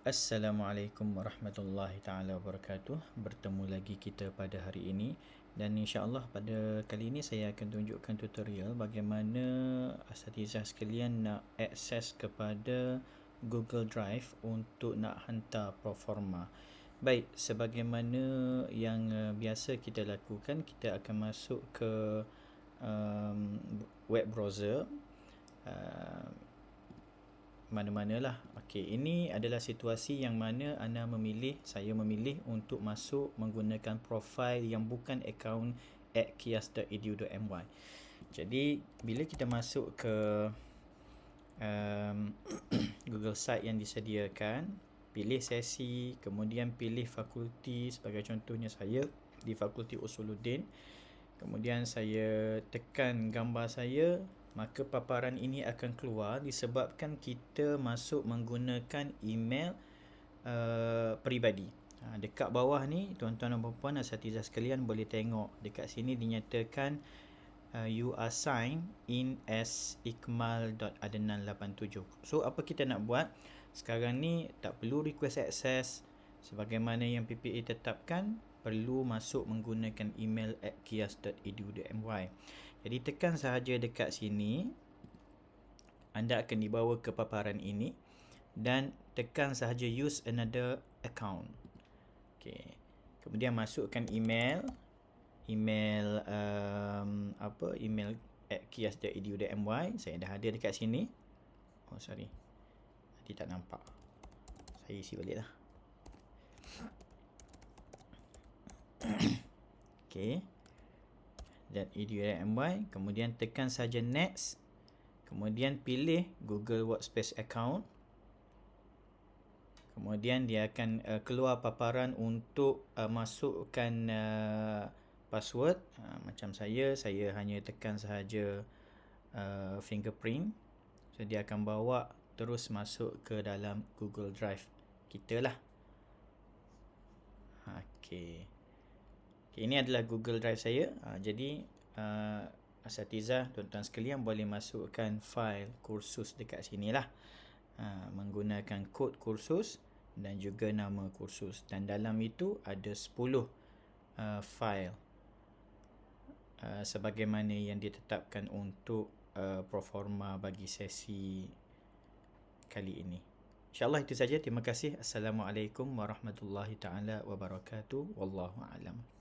Assalamualaikum warahmatullahi taala wabarakatuh. Bertemu lagi kita pada hari ini dan insya-Allah pada kali ini saya akan tunjukkan tutorial bagaimana asatizah sekalian nak akses kepada Google Drive untuk nak hantar proforma. Baik, sebagaimana yang uh, biasa kita lakukan, kita akan masuk ke um, web browser uh, mana-manalah. Okey, ini adalah situasi yang mana anda memilih, saya memilih untuk masuk menggunakan profil yang bukan akaun at kias.edu.my. Jadi, bila kita masuk ke um, Google site yang disediakan, pilih sesi, kemudian pilih fakulti sebagai contohnya saya di Fakulti Usuluddin. Kemudian saya tekan gambar saya, maka paparan ini akan keluar disebabkan kita masuk menggunakan email uh, peribadi. Ha, dekat bawah ni tuan-tuan dan puan-puan asatizah sekalian boleh tengok dekat sini dinyatakan uh, you are signed in as ikmal.adenan87. So apa kita nak buat? Sekarang ni tak perlu request access sebagaimana yang PPA tetapkan perlu masuk menggunakan email at kias.edu.my jadi tekan sahaja dekat sini. Anda akan dibawa ke paparan ini. Dan tekan sahaja use another account. Okay. kemudian masukkan email. Email um, apa? Email at kias.edu.my saya dah ada dekat sini. Oh sorry. Tadi tak nampak. Saya isi balik lah okay dan edu.my kemudian tekan saja next kemudian pilih Google Workspace account. Kemudian dia akan uh, keluar paparan untuk uh, masukkan uh, password. Uh, macam saya saya hanya tekan sahaja uh, fingerprint. So dia akan bawa terus masuk ke dalam Google Drive kita lah. Okay. Okay, ini adalah Google Drive saya. Uh, jadi uh, asatizah tuan-tuan sekalian boleh masukkan file kursus dekat sini lah. Uh, menggunakan kod kursus dan juga nama kursus. Dan dalam itu ada 10 uh, file. Uh, sebagaimana yang ditetapkan untuk uh, proforma bagi sesi kali ini. InsyaAllah itu saja. Terima kasih. Assalamualaikum warahmatullahi taala wabarakatuh. Wallahu a'lam.